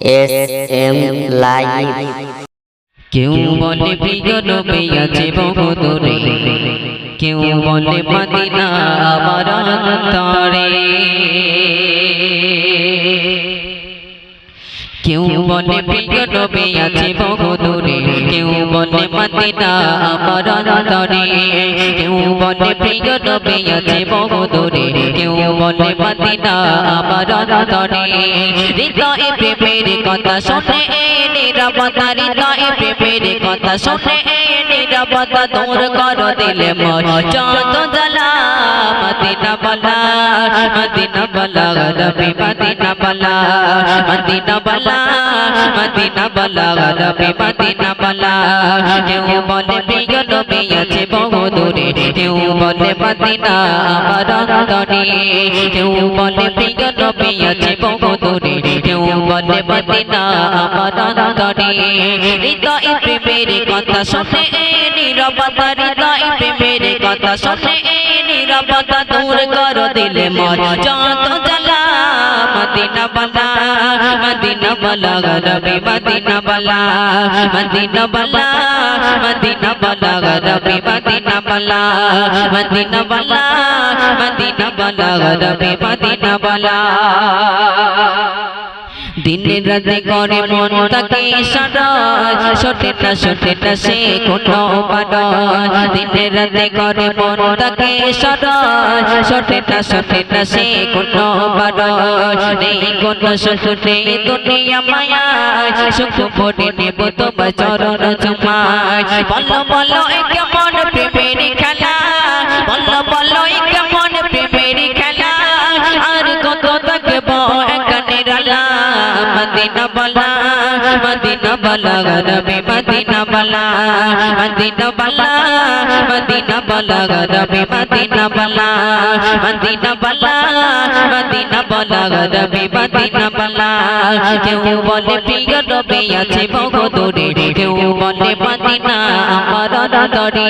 S M live কেউ বলে প্রিয় নবী আছে বহুদূরে। কেউ বলে মদিনা আমার অন্তরে। কেউ বলে মদিনা আমার অন্তরে কেউ বলে প্রিয় নবী আছে বহুদূরে, কেউ বলে মদিনা আমার অন্তরে হৃদয়ে প্রেমের কথা শুনে নিরবতা, হৃদয়ে প্রেমের কথা শুনে নিরবতা দূর কর দিলে মন যত জ্বালা মদিনা বলা মদিনা বলা রবি মদিনা বলা মদিনা বলা মদিনা বলা রবি মদিনা বলা কেউ বলে প্রিয় নবী আছে বহু দূরে কেউ বলে মদিনা আমার অন্তরে কেউ বলে প্রিয় নবী আছে বহু দূরে কেউ বলে মদিনা আমার অন্তরে হৃদয় প্রেমের কথা শুনে নিরবতা হৃদয় প্রেমের কথা শুনে নিরবতা দূর কর দিলে মন। যত জ্বালা মদিনা বলা মদিনা বলা রবি মদিনা বলা মদিনা বলা মদিনা বলা রবি মদিনা বলা মদিনা বলা মদিনা বলা রবি মদিনা বলা। দিনে রাতে করে মন তাকে সারাজ ছোটে না সে কোনো পারাজ দিনে রাতে করে মন তাকে সারাজ ছোটে না সে কোনো পারাজ নেই কোনো সুখ দুনিয়া মায়া। সুখ পড়ে নেব তোমার চরণ চুমায়। বলো বলো, এ কেমন প্রেমের খেলা? মদিনা বলা মদিনা বলা রবি মদিনা বলা মদিনা বলা। মদিনা বলা, রবি মদিনা বলা মদিনা বলা মদিনা বলা, রবি মদিনা বলা। কেউ বলে প্রিয় রবি আছে বহু দূরে কেউ বলে মদিনা আমার অন্তরে।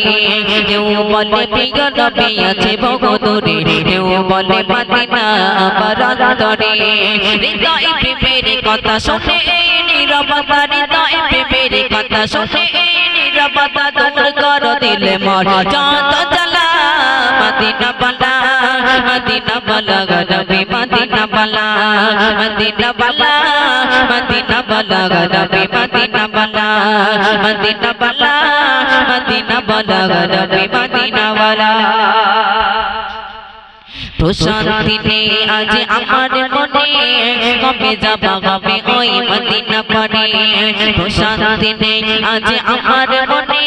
কেউ বলে প্রিয় রবি আছে বহু দূরে কেউ বলে মদিনা আমার অন্তরে। হৃদয় প্রেমের কথা শুনে নিরবতা, হৃদয় প্রেমের কথা শুনে নিরবতা দূর কর দিলে মর যত জ্বালা, মদিনা বালা মদিনা বালা রবি মদিনা বালা মদিনা বালা মদিনা বালা রবি মদিনা বালা মদিনা বালা মদিনা বালা রবি মদিনা বলা। প্রশান্তি নেই আজ আমার মনে কবে যাবা কবে ওই মদিনা পরে প্রশান্তি নেই আজ আমার মনে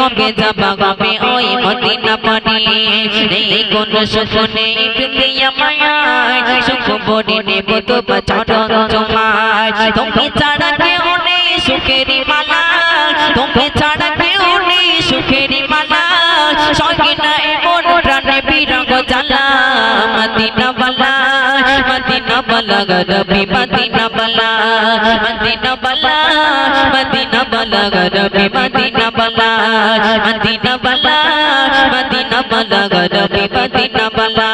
কবে যাবা কবে ওই মদিনা পরে নেই কোন সুখ নেই দুনিয়া মায়ায় সুখ বড়ি নেব তো চরণ তোমায় তুমি ছাড়া কেউ নেই সুখেরই মালা তুমি ছাড়া কেউ নেই সুখেরই মালা। সঙ্গে নাই মন প্রাণে বিরঙ্গ জ্বালা বলা রবি মদিনা বলা মদিনা বলা মদিনা বলা রবি মদিনা বলা মদিনা বলা মদিনা বলা রবি মদিনা বলা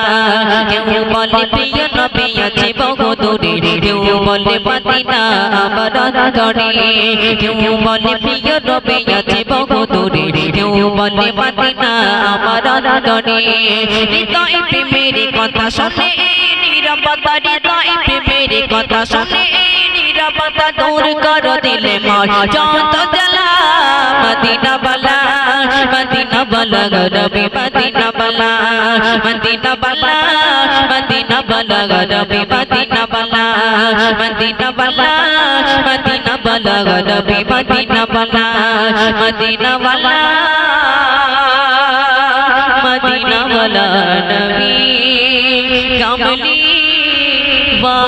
কেউ বলে প্রিয় নবী আছে বহু দূরে কেউ বলে মদিনা আমার অন্তরে কেউ বলে প্রিয় নবী আছে বহু কেউ বলে মদিনা আমার অন্তরে হৃদয় প্রেমের কথা শুনে, নিরবতা হৃদয় প্রেমের কথা শুনে, নিরবতা দূর কর দিলে মর যত জ্বালা, মদিনা বলা মদিনা বলা রবি মদিনা বলা মদিনা বলা মদিনা বলা রবি মদিনা বলা মদিনা বলা মদিনা বলা রবি মদিনা বলা মদিনা বলা মদিনা বলা নবী কমলি বা